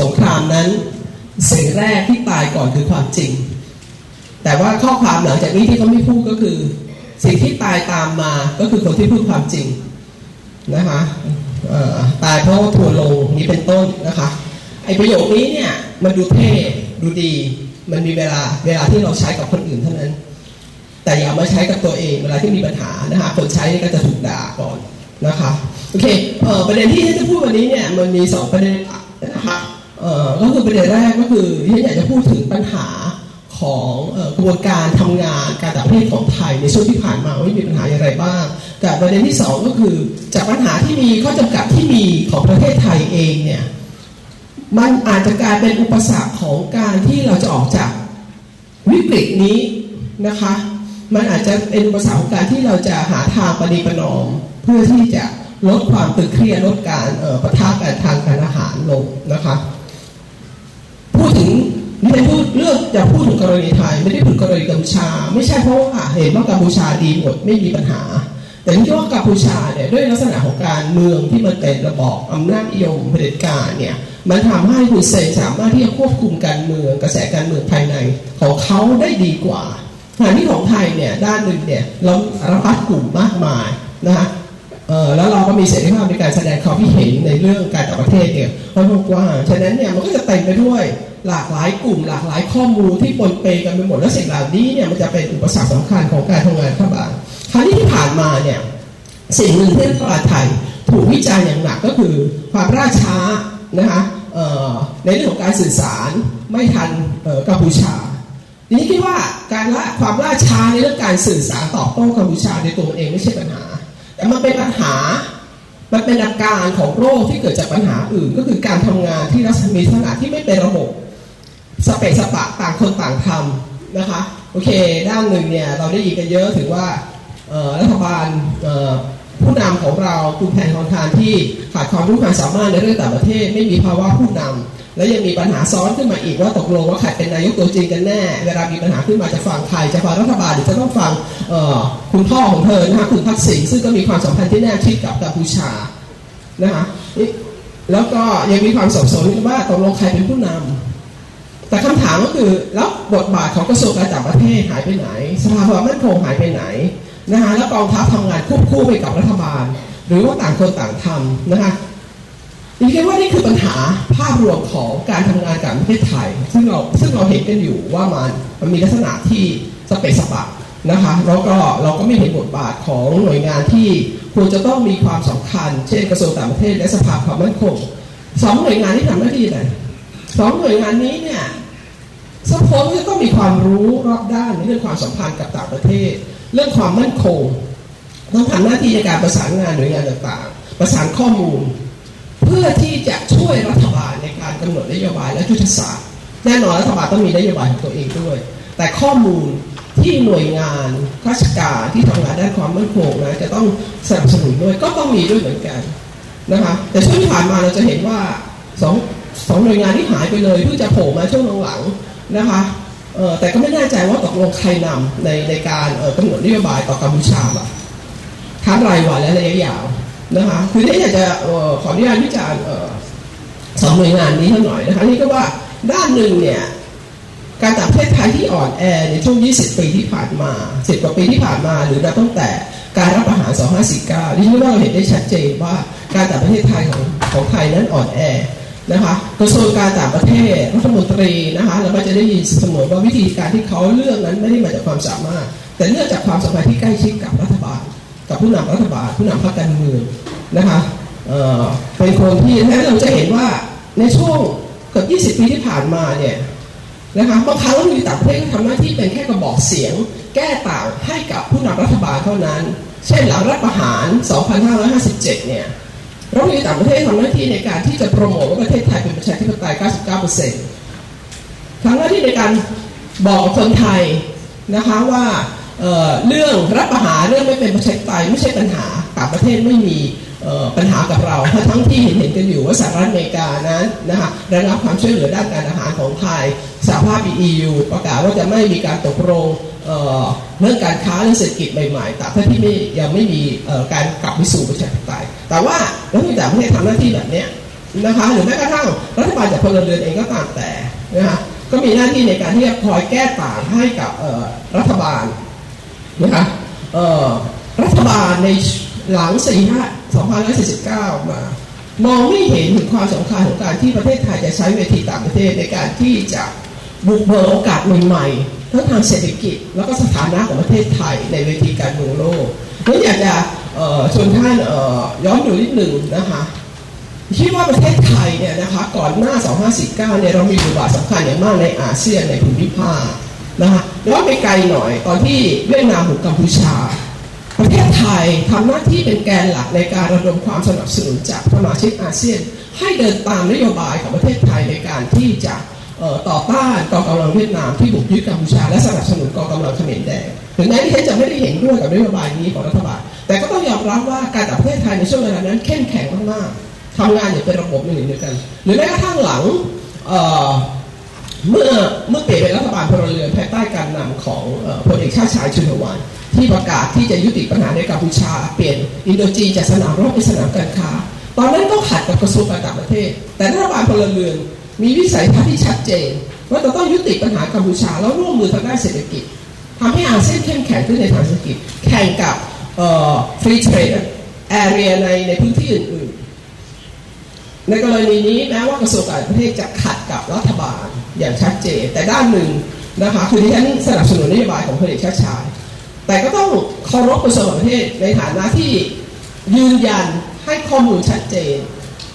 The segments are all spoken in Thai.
สงครามนั้นสิ่งแรกที่ตายก่อนคือความจริง แต่ว่าข้อความหลังจากนี้ที่เขาไม่พูดก็คือ สิ่งที่ตายตามมาก็คือคนที่พูดความจริงนะคะเอ่อตายเพราะทัวลงนี้เป็นต้นนะคะไอประโยคนี้เนี่ยมันดูเท่ดูดี มันมีเวลาเวลาที่เราใช้กับคนอื่นเท่านั้น แต่อย่ามาใช้กับตัวเองเวลาที่มีปัญหานะคะคนใช้ก็จะถูกด่าก่อนนะคะโอเคเออประเด็นที่จะพูดวันนี้เนี่ยมันมีสองประเด็นนะคะ ก็คือประเด็นแรกก็คือที่อยากจะพูดถึงปัญหาของกระบวนการทำงานการต่างประเทศของไทยในช่วงที่ผ่านมาว่ามีปัญหาอย่างไรบ้างกับประเด็นที่สองก็คือจากปัญหาที่มีข้อจำกัดที่มีของประเทศไทยเองเนี่ยมันอาจจะกลายเป็นอุปสรรคของการที่เราจะออกจากวิกฤตนี้นะคะ มันอาจจะเป็นอุปสรรคของการที่เราจะหาทางปฏิปนอม เพื่อที่จะลดความตึงเครียดลดการเอ่อปะทะกันทางการอาหารลงนะคะ พูดถึงนี่เป็นพูดเลือกจะพูดถึงกรณีไทยไม่ได้พูดกรณีกัมพูชา ไม่ใช่เพราะว่าเห็นว่ากัมพูชาดีหมดไม่มีปัญหา แต่ที่ว่ากัมพูชาเนี่ยด้วยลักษณะของการเมืองที่มันเป็นระบอบอำนาจนิยมเผด็จการเนี่ยมันทำให้คุณเซนสามารถที่จะควบคุมการเมืองกระแสการเมืองภายในของเขาได้ดีกว่าขณะที่ของไทยเนี่ยด้านหนึ่งเนี่ยเราระพัดกลุ่มมากมายนะฮะ เออแล้วเราก็มีเสรีภาพในการแสดงความคิดเห็นในเรื่องการต่างประเทศเนี่ยค่อนข้างกว้างฉะนั้นเนี่ยมันก็จะเต็มไปด้วยหลากหลายกลุ่ม หลากหลายข้อมูลที่ปนเปกันไปหมดและสิ่งเหล่านี้เนี่ยมันจะเป็นอุปสรรคสำคัญของการทำงานรัฐบาลคราวนี้ที่ผ่านมาเนี่ยสิ่งหนึ่งที่รัฐบาลไทยถูกวิจารณ์อย่างหนักก็คือความล่าช้านะคะในเรื่องของการสื่อสารไม่ทันกัมพูชาทีนี้คิดว่าการละความล่าช้าในเรื่องการสื่อสารตอบโต้กัมพูชาในตัวเองไม่ใช่ปัญหา แต่มันเป็นปัญหา มันเป็นอาการของโรคที่เกิดจากปัญหาอื่น ก็คือการทำงานที่รัศมีลักษณะที่ไม่เป็นระบบ สเปซสปะต่างคนต่างทำนะคะ โอเค ด้านหนึ่งเนี่ยเราได้ยินกันเยอะถึงว่ารัฐบาล ผู้นำของเราคุณแผนของทานที่ขาดความรู้ความสามารถในเรื่องต่างประเทศ ไม่มีภาวะผู้นำและยังมีปัญหาซ้อนขึ้นมาอีกว่าตกลงว่าใครเป็นนายกตัวจริงกันแน่ เวลามีปัญหาขึ้นมาจะฟังใครจะฟังรัฐบาลหรือจะต้องฟังคุณพ่อของเธอนะคะคุณทักษิณซึ่งก็มีความสัมพันธ์ที่แน่ชิดกับกัมพูชานะคะแล้วก็ยังมีความสับสนว่าตกลงใครเป็นผู้นำแต่คำถามก็คือแล้วบทบาทของกระทรวงการต่างประเทศหายไปไหน สภาความมั่นคงหายไปไหน นะคะแล้วกองทัพทำงานควบคู่ไปกับรัฐบาล หรือว่าต่างคนต่างทำนะคะดิฉันว่านี่คือปัญหาภาพรวมของการทำงานกับประเทศไทย ซึ่งเราซึ่งเราเห็นกันอยู่ว่ามันมันมีลักษณะที่สเปซสปะนะคะแล้วก็เราก็ไม่เห็นบทบาทของหน่วยงานที่ควรจะต้องมีความสำคัญ เช่นกระทรวงต่างประเทศและสภาความมั่นคงสองหน่วยงานที่ทำหน้าที่ไหนสองหน่วยงานนี้เนี่ยสมพงจะต้องมีความรู้รอบด้านในเรื่องความสัมพันธ์กับต่างประเทศ เรื่องความมั่นคงต้องทำหน้าที่ในการประสานงานหน่วยงานต่างๆ ประสานข้อมูล เพื่อที่จะช่วยรัฐบาลในการกำหนดนโยบายและยุทธศาสตร์แน่นอนรัฐบาลต้องมีนโยบายของตัวเองด้วย แต่ข้อมูลที่หน่วยงานราชการที่ทำงานด้านความมั่นคงนะจะต้องสนับสนุนด้วยก็ต้องมีด้วยเหมือนกันนะคะแต่ช่วงที่ผ่านมาเราจะเห็นว่าสองสองหน่วยงานที่หายไปเลยเพิ่งจะโผล่มาช่วงหลังๆนะคะ แต่ก็ไม่แน่ใจว่าตกลงใครนำในในการเออกำหนดนโยบายต่อกัมพูชาล่ะทั้งรายวันและระยะยาวนะคะคือที่อยากจะออขออนุญาตวิจารณ์เสองหน่วยงานนี้เท่าหน่อยนะคะนี่ก็ว่าด้านหนึ่งเนี่ยการต่างประเทศไทยที่อ่อนแอในช่วง 20 ปีที่ผ่านมา 10 กว่าปีที่ผ่านมา หรือนับตั้งแต่การรับอาหาร 2549ดิฉันว่าเราเห็นได้ชัดเจนว่าการต่างประเทศไทยของของไทยนั้นอ่อนแอ นะคะกระทรวงการต่างประเทศรัฐมนตรีนะคะเราก็จะได้ยินเสมอว่าวิธีการที่เขาเลือกนั้นไม่ได้มาจากความสามารถ แต่เนื่องจากความสัมพันธ์ที่ใกล้ชิดกับรัฐบาล กับผู้นำรัฐบาล ผู้นำพรรคการเมืองนะคะเเป็นคนที่และเราจะเห็นว่าในช่วงเกือบ20 ปีที่ผ่านมาเนี่ยนะคะบางครั้งรัฐมนตรีต่างประเทศก็ทำหน้าที่เป็นแค่กระบอกเสียง แก้ต่างให้กับผู้นำรัฐบาลเท่านั้น เช่นหลังรัฐประหาร 2557 เนี่ย รัฐมนตรีต่างประเทศทำหน้าที่ในการที่จะโปรโมทว่าประเทศไทยเป็นประชาธิปไตย 99%ทำหน้าที่ในการบอกคนไทยนะคะว่าเเรื่องรับประหารเรื่องไม่เป็นประชาธิปไตยไม่ใช่ปัญหาต่างประเทศไม่มีปัญหากับเราทั้งทั้งที่เห็นเห็นกันอยู่ว่าสหรัฐอเมริกานั้นนะคะระงับความช่วยเหลือด้านการอาหารของไทยสหภาพ EU ประกาศว่าจะไม่มีการตกลงเเรื่องการค้าเรื่องเศรษฐกิจใหม่ๆแต่ถ้าที่ไม่ยังไม่มีการกลับไปสู่ประชาธิปไตย แต่ว่ารัฐมนตรีต่างประเทศทำหน้าที่แบบเนี้ยนะคะหรือแม้กระทั่งรัฐบาลจากพลเรือนเองก็ตามแต่นะคะก็มีหน้าที่ในการที่จะคอยแก้ต่างให้กับรัฐบาลนะคะรัฐบาลในหลัง4 5 2549มามองไม่เห็นถึงความสำคัญของการที่ประเทศไทยจะใช้เวทีต่างประเทศในการที่จะบุกเบิกโอกาสใหม่ๆทั้งทางเศรษฐกิจ แล้วก็สถานะของประเทศไทยในเวทีการเมืองโลกก็อยากจะ ชวนท่านย้อนดูนิดหนึ่งนะคะคิดว่าประเทศไทยเนี่ยนะคะก่อนหน้า 2549 เนี่ยเรามีบทบาทสำคัญอย่างมากในอาเซียนในภูมิภาคนะคะแล้วไปไกลหน่อยตอนที่เวียดนามถูกกัมพูชา ประเทศไทยทำหน้าที่เป็นแกนหลักในการระดมความสนับสนุนจากสมาชิกอาเซียน ให้เดินตามนโยบายของประเทศไทยในการที่จะต่อต้านกองกำลังเวียดนามที่บุกยึดกัมพูชาและสนับสนุนกองกำลังเขมรแดงถึงแม้ที่ฉันจะไม่ได้เห็นด้วยกับนโยบายนี้ของรัฐบาล แต่ก็ต้องยอมรับว่าการต่างประเทศไทยในช่วงเวลานั้นเข้มแข็งมากๆทำงานอย่างเป็นระบบหนึ่งเดียวกัน หรือแม้กระทั่งหลังเมื่อเมื่อเปลี่ยนเป็นรัฐบาลพลเรือนภายใต้การนำของพลเอกชาติชายชุนวัน ที่ประกาศที่จะยุติปัญหาในกัมพูชา เปลี่ยนอินโดจีนจากสนามรบเป็นสนามการค้า ตอนนั้นก็ขัดกับกระทรวงการต่างประเทศ แต่รัฐบาลพลเรือนมีวิสัยทัศน์ที่ชัดเจน ว่าจะต้องยุติปัญหากัมพูชาแล้วร่วมมือทางด้านเศรษฐกิจทำให้อาเซียนเข้มแข็งขึ้นในทางเศรษฐกิจแข่งกับ ฟรีเทรดแอเรียในในพื้นที่อื่นๆ ในกรณีนี้แม้ว่ากระทรวงการต่างประเทศจะขัดกับรัฐบาลอย่างชัดเจน แต่ด้านหนึ่งนะคะคือที่ฉันสนับสนุนนโยบายของพลเอกชาติชาย แต่ก็ต้องเคารพกระทรวงต่างประเทศในฐานะที่ยืนยันให้ข้อมูลชัดเจน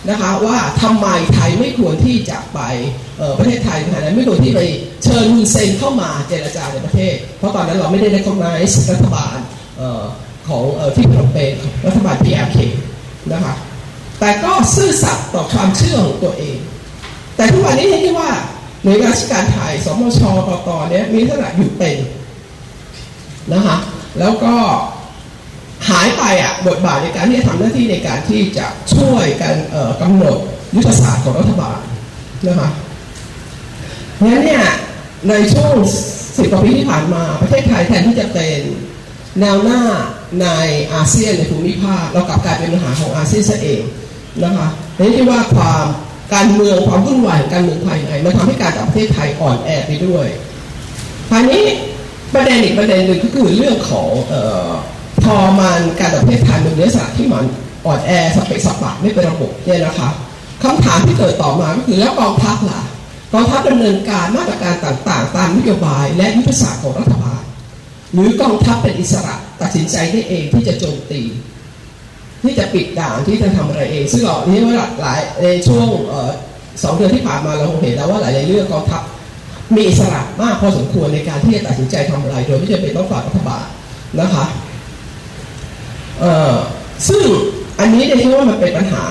นะคะว่าทำไมไทยไม่ควรที่จะไปเอ่อประเทศไทยในฐานะไม่ควรที่ไปเชิญมุนเซนเข้ามาเจรจาในประเทศ เพราะตอนนั้นเราไม่ได้ได้คอมไนซ์รัฐบาลเอ่อ ของเออที่พนมเปญรัฐบาล PRK นะคะแต่ก็ซื่อสัตย์ต่อความเชื่อของตัวเอง แต่ทุกวันนี้เห็นที่ว่าหน่วยงานราชการไทยสมชกตเนี่ยมีลักษณะอยู่เป็นนะคะแล้วก็หายไปอะบทบาทในการที่จะทำหน้าที่ในการที่จะช่วยกันเออกำหนดยุทธศาสตร์ของรัฐบาลนะคะงั้นเนี่ยในช่วงสิบกว่าปีที่ผ่านมาประเทศไทยแทนที่จะเป็น แนวหน้าในอาเซียนในภูมิภาคเรากลับกลายเป็นปัญหาของอาเซียนซะเองนะคะนี่ที่ว่าความการเมืองความวุ่นวายการเมืองภายในมันทำให้การต่างประเทศไทยอ่อนแอไปด้วยภายนี้ประเด็นอีกประเด็นหนึ่งก็คือเรื่องของเอ่อพอมันการต่างประเทศไทยมันเนื้อสารที่มันอ่อนแอสเปกสปะไม่เป็นระบบเนี่ยนะคะคำถามที่เกิดต่อมาก็คือแล้วกองทัพล่ะกองทัพดำเนินการมาตรการต่างๆ ตามนโยบายและยุทธศาสตร์ของรัฐบาล หรือกองทัพเป็นอิสระตัดสินใจได้เองที่จะโจมตี ที่จะปิดด่านที่จะทำอะไรเอง ซึ่งเรานี่ว่าหลายในช่วงสองเดือนที่ผ่านมาเราคงเห็นแล้วว่าหลายๆเรื่องกองทัพมีอิสระมากพอสมควรในการที่จะตัดสินใจทำอะไร โดยไม่จำเป็นต้องฝากรัฐบาลนะคะซึ่งอันนี้เนี่ยคิดว่ามันเป็นปัญหา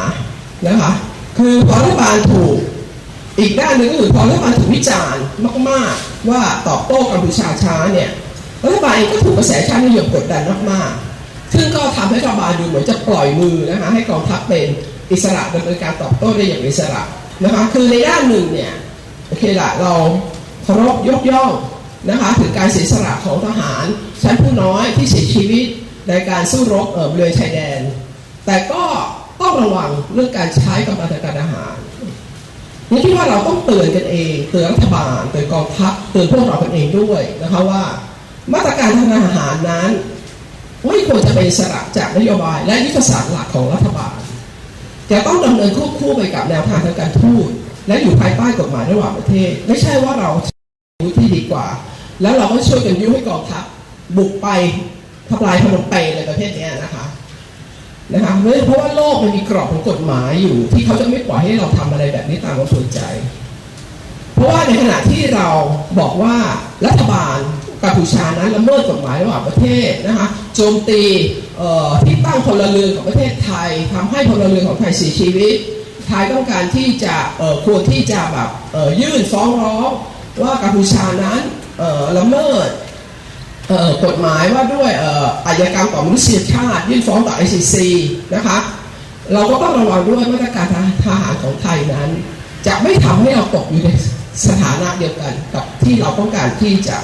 นะคะคือพอรัฐบาลถูกอีกด้านหนึ่งก็คือพอรัฐบาลถูกวิจารณ์มาก ๆ ว่าตอบโต้กัมพูชาช้าเนี่ย รัฐบาลเองก็ถูกกระแสชาตินิยมกดดันมากๆ ซึ่งก็ทำให้รัฐบาลดูเหมือนจะปล่อยมือนะคะให้กองทัพเป็นอิสระดำเนินการตอบโต้ได้อย่างอิสระนะคะคือในด้านหนึ่งเนี่ยโอเคละเราเคารพยกย่องนะคะถึงการเสียสละของทหารชั้นผู้น้อยที่เสียชีวิตในการสู้รบเอ่อบริเวณชายแดน แต่ก็ต้องระวังเรื่องการใช้กำลังทางการทหารนี่คิดว่าเราต้องเตือนกันเองเตือนรัฐบาลเตือนกองทัพเตือนพวกเรากันเองด้วยนะคะว่า มาตรการทางทหารนั้นไม่ควรจะเป็นสระจากนโยบายและยุทธศาสตร์หลักของรัฐบาล จะต้องดำเนินควบคู่ไปกับแนวทางทางการทูตและอยู่ภายใต้กฎหมายระหว่างประเทศ ไม่ใช่ว่าเรารู้ที่ดีกว่า แล้วเราก็ช่วยกันยุให้กองทัพบุกไปทำลายพนมเปญในประเทศนี้นะคะนะคะเพราะว่าโลกมันมีกรอบของกฎหมายอยู่ ที่เขาจะไม่ปล่อยให้เราทำอะไรแบบนี้ตามความสนใจ เพราะว่าในขณะที่เราบอกว่ารัฐบาล กัมพูชานั้นละเมิดกฎหมายระหว่างประเทศนะคะโจมตีที่ตั้งพลเรือนของประเทศไทยทำให้พลเรือนของไทยเสียชีวิตไทยต้องการที่จะควรที่จะแบบยื่นฟ้องร้องว่ากัมพูชานั้นละเมิดกฎหมายว่าด้วยอาชญากรรมต่อมนุษยชาติยื่นฟ้องต่อ ICC นะคะเราก็ต้องระวังด้วยมาตรการทหารของไทยนั้น จะไม่ทำให้เราตกอยู่ในสถานะเดียวกันกับที่เราต้องการที่จะ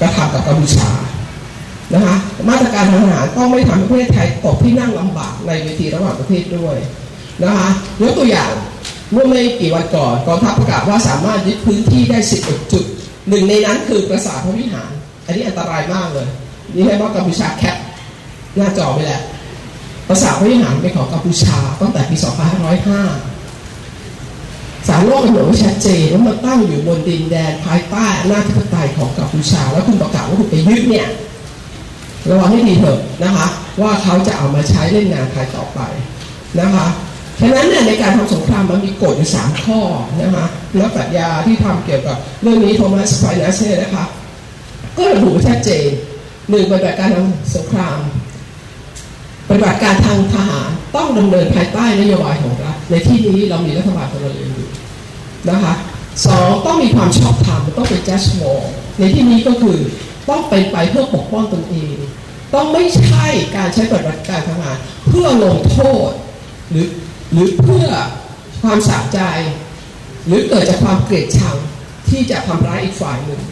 กระทำกับกัมพูชานะคะมาตรการทางทหารต้องไม่ทำให้ประเทศไทยตกที่นั่งลำบากในเวทีระหว่างประเทศด้วยนะคะยกตัวอย่างเมื่อไม่กี่วันก่อนกองทัพประกาศว่าสามารถยึดพื้นที่ได้ 11 จุดหนึ่งในนั้นคือปราสาทพระวิหาร อันนี้อันตรายมากเลย นี่ให้ว่ากัมพูชาแคปหน้าจอไปแหละปราสาทพระวิหารเป็นของกัมพูชาตั้งแต่ปี 2505 สารโลกกำหนดไว้ชัดเจนว่ามันตั้งอยู่บนดินแดนภายใต้อำนาจธิปไตยของกัมพูชา แล้วคุณประกาศว่าคุณไปยึดเนี่ยระวังให้ดีเถอะนะคะ ว่าเขาจะเอามาใช้เล่นงานใครต่อไปนะคะฉะนั้นเนี่ยในการทำสงครามมันมีกฎอยู่สามข้อนะคะนักปรัชญาที่ทำเกี่ยวกับเรื่องนี้โทมัสไฟนัสเนี่นะคะก็ระบุชัดเจนหนึ่งปฏิบัติการทางสงครามปฏิบัติการทางทหารต้องดำเนินภายใต้นโยบายของรัฐ ในที่นี้เรามีรัฐบาลพลเรือนอยู่นะคะสองต้องมีความชอบธรรมต้องเป็น just war ในที่นี้ก็คือต้องเป็นไปเพื่อปกป้องตนเอง ต้องไม่ใช่การใช้ปฏิบัติการทหารเพื่อลงโทษ หรือหรือเพื่อความสะใจ หรือเกิดจากความเกลียดชังที่จะทำร้ายอีกฝ่ายหนึ่ง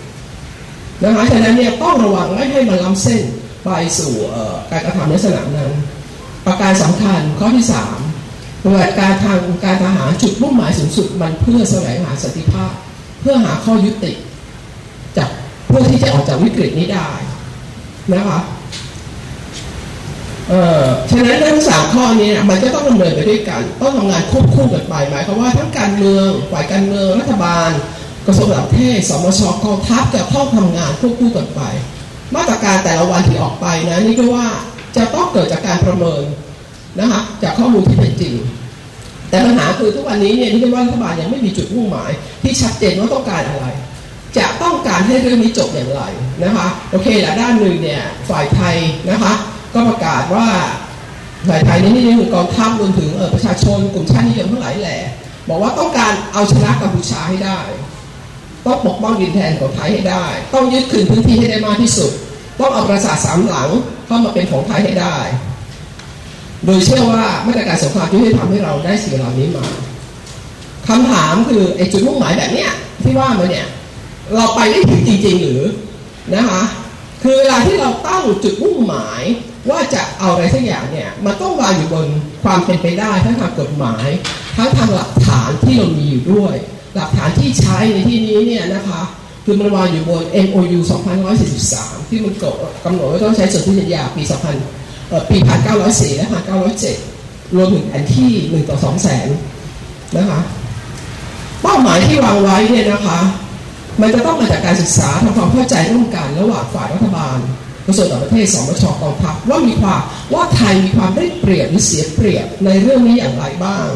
นะคะฉะนั้นเนี่ยต้องระวังไม่ให้มันล้ำเส้นไปสู่การกระทำในสนามนั้น ประการสำคัญข้อที่สาม ปฏิบัติการทางการทหารจุดมุ่งหมายสูงสุดมันเพื่อแสวงหาสันติภาพ เพื่อหาข้อยุติ จากเพื่อที่จะออกจากวิกฤตนี้ได้นะคะเอ่อฉะนั้นทั้งสามข้อนี้มันจะต้องดำเนินไปด้วยกันต้องทำงานควบคู่กันไปหมายความว่าทั้งการเมืองฝ่ายการเมืองรัฐบาล กระทรวงต่างประเทศสมชกองทัพจะต้องทำงานควบคู่กันไป มาตรการแต่ละวันที่ออกไปนะนี่ก็ว่าจะต้องเกิดจากการประเมิน นะคะจากข้อมูลที่เป็นจริง แต่ปัญหาคือทุกวันนี้เนี่ยนี่ก็ว่ารัฐบาลยังไม่มีจุดมุ่งหมาย ที่ชัดเจนว่าต้องการอะไร จะต้องการให้เรื่องนี้จบอย่างไรนะคะโอเคแหละด้านหนึ่งเนี่ยฝ่ายไทยนะคะ ก็ประกาศว่าฝ่ายไทยนี่นี่คือกองทัพรวมถึงเออประชาชนกลุ่มชาตินิยมทั้งหลายแหละบอกว่าต้องการเอาชนะกัมพูชาให้ได้ ต้องปกป้องดินแดนของไทยให้ได้ ต้องยึดคืนพื้นที่ให้ได้มากที่สุด ต้องเอาปราสาทสามหลังเข้ามาเป็นของไทยให้ได้ โดยเชื่อว่ามาตรการสงครามที่ได้ทำให้เราได้สิ่งเหล่านี้มาคำถามคือไอ้จุดมุ่งหมายแบบเนี้ยที่ว่ามาเนี่ยเราไปได้ถึงจริง ๆ หรือนะคะคือเวลาที่เราตั้งจุดมุ่งหมายว่าจะเอาอะไรสักอย่างเนี่ยมันต้องวางอยู่บนความเป็นไปได้ทั้งทางกฎหมาย ทั้งทางหลักฐานที่เรามีอยู่ด้วย หลักฐานที่ใช้ในที่นี้เนี่ยนะคะคือมันวางอยู่บน MOU 2543 ที่มันกำหนดว่าต้องใช้สนธิสัญญาปี 2 0 2000เอ่อปี1904และ1907รวมถึงแผนที่1ต่อ2แสนนะคะเป้าหมายที่วางไว้เนี่ยนะคะ มันจะต้องมาจากการศึกษาทำความเข้าใจร่วมกันระหว่างฝ่ายรัฐบาลกระทรวงต่างประเทศสมชกองทัพว่ามีความว่าไทยมีความได้เปรียบหรือเสียเปรียบในเรื่องนี้อย่างไรบ้าง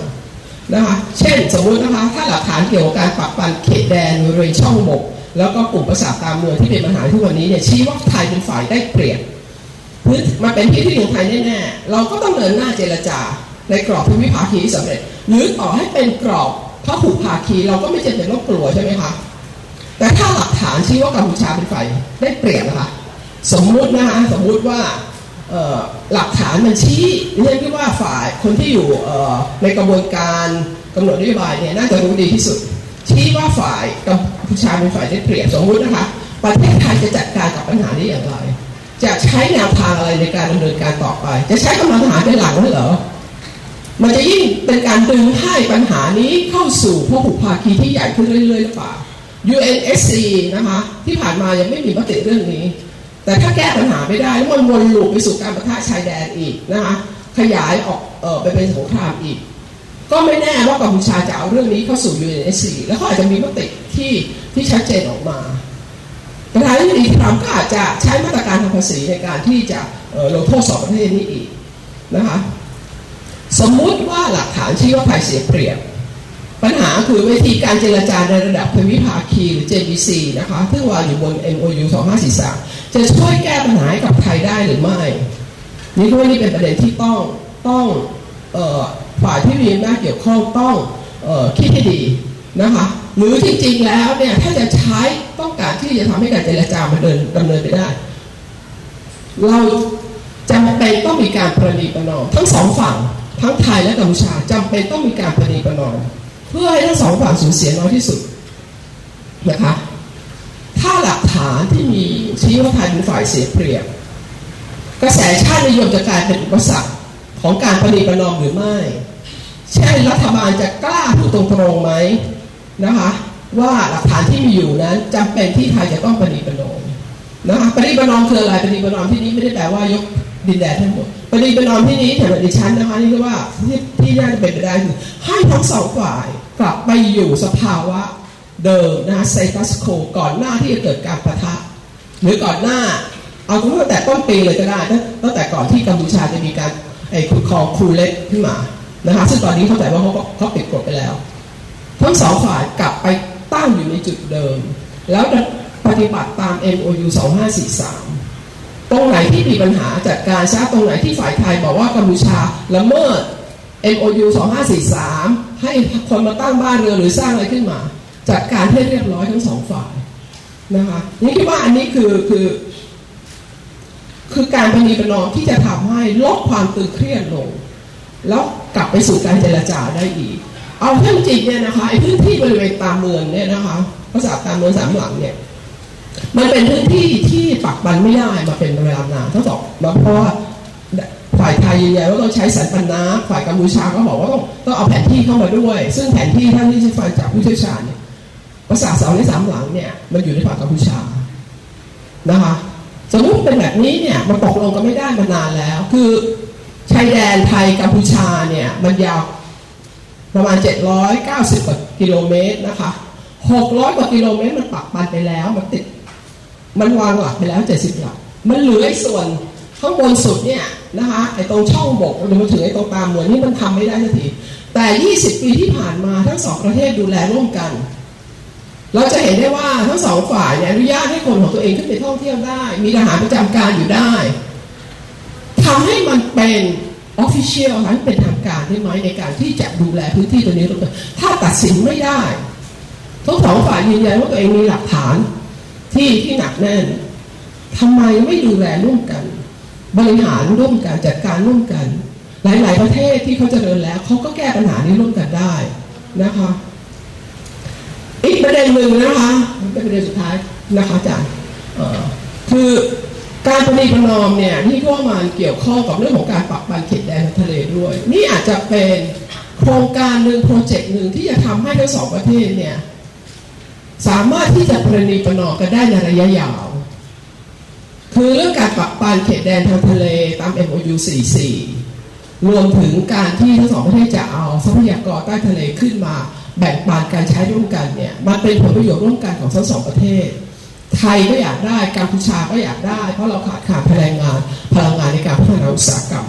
นะคะเช่นสมมุตินะคะถ้าหลักฐานเกี่ยวกับการปักปันเขตแดนบริเวณช่องบก แล้วก็กลุ่มประสาทตามเมืองที่เป็นปัญหาทุกวันนี้เนี่ยชี้ว่าไทยเป็นฝ่ายได้เปรียบ พื้นมันเป็นที่ที่ของไทยแน่ๆเราก็ต้องเดินหน้าเจรจาในกรอบภูมิภาคีที่สำเร็จ หรือต่อให้เป็นกรอบพระหุภาคีเราก็ไม่จำเป็นต้องกลัวใช่ไหมคะแต่ถ้าหลักฐานชี้ว่ากัมพูชาเป็นฝ่ายได้เปรียบนะคะสมมุตินะคะสมมุติว่าหลักฐานมันชี้เรียกได้ว่าฝ่ายคนที่อยู่ในกระบวนการกำหนดนโยบายเนี่ยน่าจะรู้ดีที่สุด ชี้ว่าฝ่ายกัมพูชาเป็นฝ่ายได้เปรียบสมมุตินะคะ ประเทศไทยจะจัดการกับปัญหานี้อย่างไร จะใช้แนวทางอะไรในการดำเนินการต่อไป จะใช้กำลังทหารเป็นหลักนั่นเหรอมันจะยิ่งเป็นการดึงให้ปัญหานี้เข้าสู่พหุภาคีที่ใหญ่ขึ้นเรื่อยๆหรือเปล่า UNSC นะคะที่ผ่านมายังไม่มีมติเรื่องนี้ แต่ถ้าแก้ปัญหาไม่ได้มันวนลูปไปสู่การประทะชายแดนอีกนะคะขยายออกเออไปเป็นสงครามอีก ก็ไม่แน่ว่ากัมพูชาจะเอาเรื่องนี้เข้าสู่ UNSC แล้วเขาอาจจะมีมติที่ที่ชัดเจนออกมา ระธานาธิบดีทรัมป์ก็อาจจะใช้มาตรการทางภาษีในการที่จะลงโทษสองประเทศนี้อีกนะคะสมมุติว่าหลักฐานชี้ว่าไทยเสียเปรียบ ปัญหาคือวิธีการเจรจาในระดับภูมิภาคีหรือ JBC นะคะซึ่งวางอยู่บน MOU 2543 จะช่วยแก้ปัญหาให้กับไทยได้หรือไม่ นี่ก็ว่านี่เป็นประเด็นที่ต้องต้องฝ่ายที่มีอำนาจเกี่ยวข้องต้องออคิดให้ดีนะคะหรือจริงๆแล้วเนี่ยถ้าจะใช้ารที่จะทำให้การเจรจามันเดินดำเนินไปได้ เราจำเป็นต้องมีการประนีประนอมทั้งสองฝั่งทั้งไทยและกัมพูชาจำเป็นต้องมีการประนีประนอมเพื่อให้ทั้งสองฝั่งสูญเสียน้อยที่สุดนะคะถ้าหลักฐานที่มีชี้ว่าไทยเป็นฝ่ายเสียเปรียบกระแสชาตินิยมจะกลายเป็นอุปสรรคของการประนีประนอมหรือไม่ เช่นรัฐบาลจะกล้าพูดตรงๆไหมนะคะ ว่าหลักฐานที่มีอยู่นั้นจำเป็นที่ไทยจะต้องปฏิบัตินนะคะปฏิบัตินอมคืออะไรปฏิบัตินอมที่นี้ไม่ได้แปลว่ายกดินแดนทั้งหมดปฏิบัตินอมที่นี้แถวดิฉันนะคะนี่ก็ว่าที่ที่น่าจะเป็นไปได้คือให้ทั้งสองฝ่ายกลับไปอยู่สภาวะเดิมนะคะไซตัสโคก่อนหน้าที่จะเกิดการประทะ หรือก่อนหน้า เอาตั้งแต่ต้นปีเลยก็ได้ตั้งตั้งแต่ก่อนที่กัมพูชาจะมีการไอ้ขุดคลองครูเล็กขึ้นมานะคะซึ่งตอนนี้เข้าใจว่าเขาเขาปิดกฎไปแล้ว ทั้งสองฝ่ายกลับไป ตั้งอยู่ในจุดเดิม แล้วปฏิบัติตาม MOU 2543 ตรงไหนที่มีปัญหาจัดการซะตรงไหนที่ฝ่ายไทยบอกว่ากัมพูชาละเมิด MOU 2543 ให้คนมาตั้งบ้านเรือหรือสร้างอะไรขึ้นมา จัดการให้เรียบร้อยทั้งสองฝ่ายนะคะนี่คิดว่าอันนี้คือคือ คือการปณีประนอมที่จะทำให้ลดความตึงเครียดลง แล้วกลับไปสู่การเจรจาได้อีก เอาเรื่องจริงเนี่ยนะคะไอ้พื้นที่บริเวณตามเมืองเนี่ยนะคะภาษาตามเมืองสามหลังเนี่ย มันเป็นพื้นที่ที่ปักบันไม่ได้มาเป็นเวลานานทั้งสองแล้วเพราะว่าฝ่ายไทยยืนยันว่าต้องใช้สันปันนาฝ่ายกัมพูชาก็บอกว่าต้องต้องเอาแผนที่เข้ามาด้วย ซึ่งแผนที่ท่านที่ใช้ฟังจากผู้เชี่ยวชาญเนี่ยภาษาสองในสามหลังเนี่ยมันอยู่ในฝั่งกัมพูชานะคะสมมติเป็นแบบนี้เนี่ยมันตกลงกันไม่ได้มานานแล้ว คือชายแดนไทยกัมพูชาเนี่ยมันยาว ประมาณ 790กว่ากิโลเมตรนะคะ600กว่ากิโลเมตรมันปักปันไปแล้วมันติด มันวางหลักไปแล้ว70หลักมันเหลือไอ้ส่วนข้างบนสุดเนี่ยนะคะไอ้ตรงช่องบกหรือมาถึงไอ้ตรงตามเหมือนนี่มันทำไม่ได้สักทีแต่ 20 ปีที่ผ่านมาทั้งสองประเทศดูแลร่วมกัน เราจะเห็นได้ว่าทั้งสองฝ่ายเนี่ยอนุญาตให้คนของตัวเองขึ้นไปท่องเที่ยวได้ มีทหารประจำการอยู่ได้ทำให้มันเป็น ออฟฟิเชียลทั้งเป็นทางการได้ไหมในการที่จะดูแลพื้นที่ตัวนี้ลงไปถ้าตัดสินไม่ได้ทั้งสองฝ่ายยืนยันว่าตัวเองมีหลักฐานที่ที่หนักแน่นทำไมไม่ดูแลร่วมกัน บริหารร่วมกันจัดการร่วมกัน หลาย ๆ ประเทศที่เขาเจริญแล้วเขาก็แก้ปัญหานี้ร่วมกันได้นะคะอีกประเด็นหนึ่งนะคะเป็นประเด็นสุดท้ายนะคะอาจารย์คือ การประนีประนอมเนี่ยที่ก็มันเกี่ยวข้องกับเรื่องของการปรับบันเขตแดนทะเลด้วย นี่อาจจะเป็นโครงการหนึ่งโปรเจกต์หนึ่งที่จะทำให้ทั้งสองประเทศเนี่ยสามารถที่จะประนีประนอมกันได้ในระยะยาว คือเรื่องการปรับปรานเขตแดนทางทะเลตาม MOU 44 รวมถึงการที่ทั้งสองประเทศจะเอาทรัพยากรใต้ทะเลขึ้นมา แบ่งปันการใช้ร่วมกันเนี่ยมันเป็นผลประโยชน์ร่วมกันของทั้งสองประเทศ ไทยก็อยากได้กัมพูชาก็อยากได้ เพราะเราขาดขาดพลังงานพลังงานในการพัฒนาอุตสาหกรรม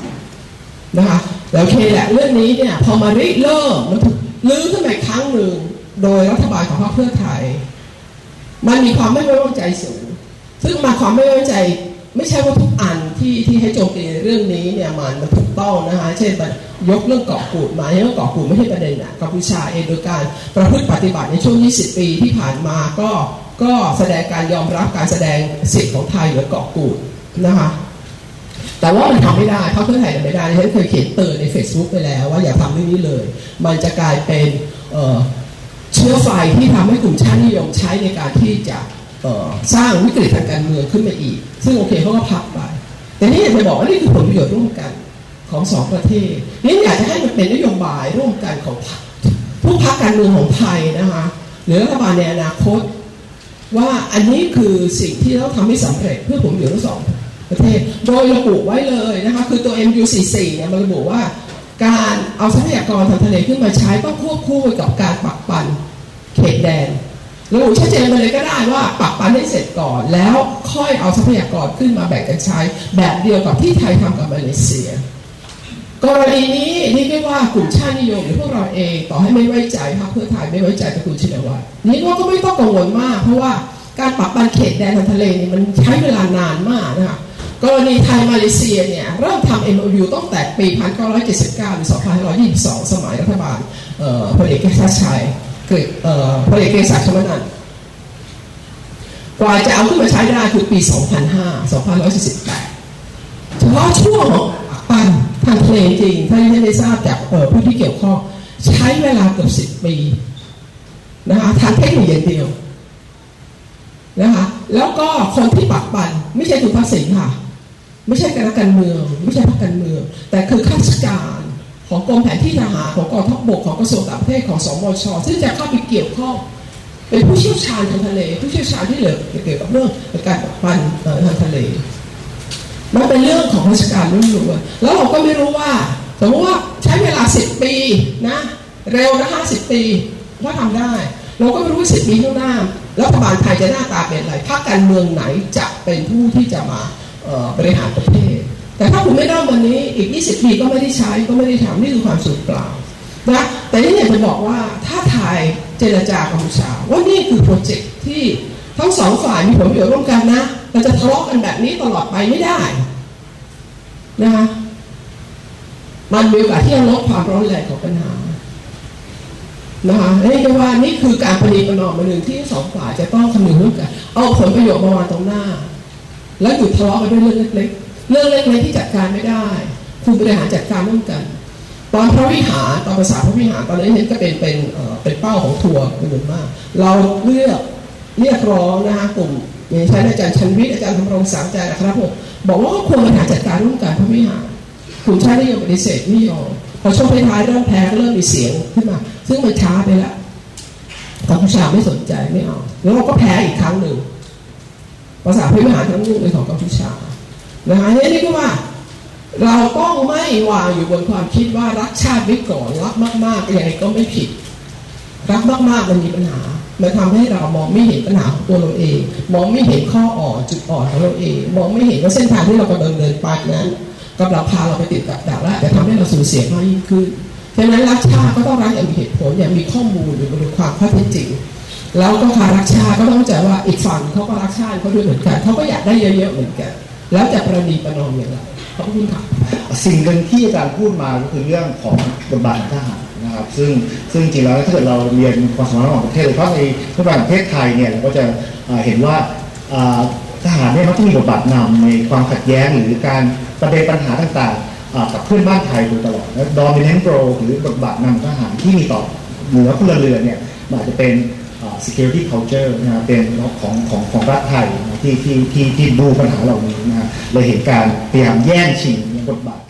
นะคะแล้วโอเคแหละเรื่องนี้เนี่ยพอมาริเริ่มมันถูกลื้อขึ้นมาครั้งหนึ่งโดยรัฐบาลของพรรคเพื่อไทย มันมีความไม่ไว้วางใจสูง ซึ่งมาความไม่ไว้วางใจไม่ใช่ว่าทุกอันที่ที่ให้โจมตีเรื่องนี้เนี่ยมันมันถูกต้องนะคะเช่นยกเรื่องเกาะกูดมาเรื่องเกาะกูดไม่ใช่ประเด็นอะกัมพูชาเองโดยการประพฤติปฏิบัติในช่วง 20 ปีที่ผ่านมาก็ ก็แสดงการยอมรับการแสดงสิทธิ์ของไทยเหนือเกาะกูดนะคะแต่ว่ามันทำไม่ได้เขาเพื่อไทยทำไม่ได้ฉันเคยเขียนเตือนใน Facebook ไปแล้ว ว่าอย่าทำเรื่องนี้เลย มันจะกลายเป็นเชื้อไฟที่ทำให้กลุ่มชาตินิยมใช้ในการที่จะสร้างวิกฤตทางการเมืองขึ้นมาอีก ซึ่งโอเคเขาก็พักไปแต่นี่อยากจะบอกว่านี่คือผลประโยชน์ร่วมกันของสองประเทศนี่อยากจะให้มันเป็นนโยบายร่วมกันของผู้พักการเมืองของไทยนะคะหรือรัฐบาลในอนาคต ว่าอันนี้คือสิ่งที่เราทำให้สำเร็จเพื่อผมอยู่ทั้งสองประเทศ โดยระบุไว้เลยนะคะคือตัว MU44 เนี่ยมันระบุว่าการเอาทรัพยากรทางทะเลขึ้นมาใช้ต้องควบคู่ไปกับการปักปันเขตแดนระบุชัดเจนไปเลยก็ได้ว่าปักปันให้เสร็จก่อน แล้วค่อยเอาทรัพยากรขึ้นมาแบ่งกันใช้ แบบเดียวกับที่ไทยทำกับมาเลเซีย กรณีนี้นี่ไม่ว่ากลุ่มชาตินิยมหรือพวกเราเองต่อให้ไม่ไว้ใจพรรคเพื่อไทยไม่ไว้ใจตระกูลชินวัตรนี่ว่าก็ไม่ต้องกังวลมาก เพราะว่าการปรับปันเขตแดนทางทะเลนี่มันใช้เวลานานมากนะคะกรณีไทยมาเลเซียเนี่ยเริ่มทำ MOU ตั้งแต่ปี 1979 หรือ 2522 สมัยรัฐบาลเอ่อพลเอกเกษชัยเกิดเอ่อพลเอกเกษตรชมนันกว่าจะเอาขึ้นมาใช้ได้คือปี 2005 2548เฉพาะช่วง มันทางทะเลจริงถ้าที่ได้ทราบจากผู้ที่เกี่ยวข้องใช้เวลาเกือบสิบปีนะคะทางเทคนิคอย่างเดียวนะคะแล้วก็คนที่ปักปันไม่ใช่คุณทักษิณค่ะ ไม่ใช่การการเมือง ไม่ใช่พรรคการเมือง แต่คือข้าราชการของกรมแผนที่ทหารของกองทัพบกของกระทรวงต่างประเทศของสมชซึ่งจะเข้าไปเกี่ยวข้องเป็นผู้เชี่ยวชาญทางทะเล ผู้เชี่ยวชาญที่เหลือเกี่ยวกับเรื่องการปักปันทางทะเล มันเป็นเรื่องของราชการล้วนๆแล้วเราก็ไม่รู้ว่าสมมติว่าใช้เวลา10ปีนะ เร็วนะ50ปีว่าทำได้ เราก็ไม่รู้ว่า10ปีข้างหน้ารัฐบาลไทยจะหน้าตาเป็นอะไรพรรคการเมืองไหนจะเป็นผู้ที่จะมาบริหารประเทศ แต่ถ้าคุณไม่เริ่มวันนี้อีก 20 ปีก็ไม่ได้ใช้ก็ไม่ได้ทำนี่คือความสูญเปล่านะแต่นี่อยากจะบอกว่าถ้าไทยเจรจากัมพูชาว่านี่คือโปรเจกต์ที่ทั้งสองฝ่ายมีผลประโยชน์ร่วมกันนะ เราจะทะเลาะกันแบบนี้ตลอดไปไม่ได้นะคะมันมีโอกาสที่จะลดความร้อนแรงของปัญหานะคะนี่ก็ว่านี่คือการประนีประนอมมาหนึ่งที่สองฝ่ายจะต้องคำนึงร่วมกันเอาผลประโยชน์มาวางตรงหน้า แล้วหยุดทะเลาะกันด้วยเรื่องเล็กๆเรื่องเล็กๆที่จัดการไม่ได้คุณบริหารจัดการร่วมกัน ตอนพระวิหารตอนภาษาพระวิหารตอนนี้เห็นก็เป็นเป็นเป็นเป้าของทัวร์เป็นจำนวนมาก เราเลือกเรียกร้องนะคะกลุ่ม อย่างเช่นอาจารย์ชันวิทย์อาจารย์ธำรงศักดิ์อาจารย์อัครพงศ์บอกว่าควรบริหารจัดการร่วมกันพระวิหารคุณชาตินิยมปฏิเสธไม่ยอมพอช่วงท้ายเริ่มแพ้ก็เริ่มมีเสียงขึ้นมา ซึ่งมันช้าไปแล้วกัมพูชาไม่สนใจไม่เอาแล้วเราก็แพ้อีกครั้งหนึ่งภาษาพิมหารทั้งลูกเป็นของกัมพูชานะคะนี่ก็ว่า เราต้องไม่วางอยู่บนความคิดว่ารักชาติไว้ก่อนรักมากๆยังไงก็ไม่ผิด รักมากๆมันมีปัญหา มันทำให้เรามองไม่เห็นปัญหาของตัวเราเอง มองไม่เห็นข้ออ่อนจุดอ่อนของเราเอง มองไม่เห็นว่าเส้นทางที่เรากำลังเดินไปนั้นกำลังพาเราไปติดกับดักและจะทำให้เราสูญเสียมากยิ่งขึ้นฉะนั้นรักชาติก็ต้องรักอย่างมีเหตุผลอย่างมีข้อมูลหรือบนความข้อเท็จจริงแล้วก็คารักชาติก็ต้องใจว่าอีกฝั่งเขาก็รักชาติเขาด้วยเหมือนกันเขาก็อยากได้เยอะๆเหมือนกัน แล้วจะประนีประนอมอย่างไรขอบคุณค่ะสิ่งหนึ่งที่อาจารย์พูดมาก็คือเรื่องของบทบาททหาร นะครับซึ่งซึ่งจริงๆแล้วถ้าเกิดเราเรียนความสัมพันธ์ระหว่างประเทศโดยเฉพาะในรัฐบาลประเทศไทยเนี่ยเราก็จะเห็นว่าทหารเนี่ยมักจะมีบทบาทนำในความขัดแย้งหรือการประเด็นปัญหาต่างๆกับเพื่อนบ้านไทยโดยตลอดและ dominant role หรือบทบาทนำทหารที่มีต่อเหนือพลเรือนเนี่ยมันอาจจะเป็น security culture นะครับเป็นของของของรัฐไทยที่ที่ที่ที่ดูปัญหาเหล่านี้นะฮะเลยเห็นการพยายามแย่งชิงบทบาท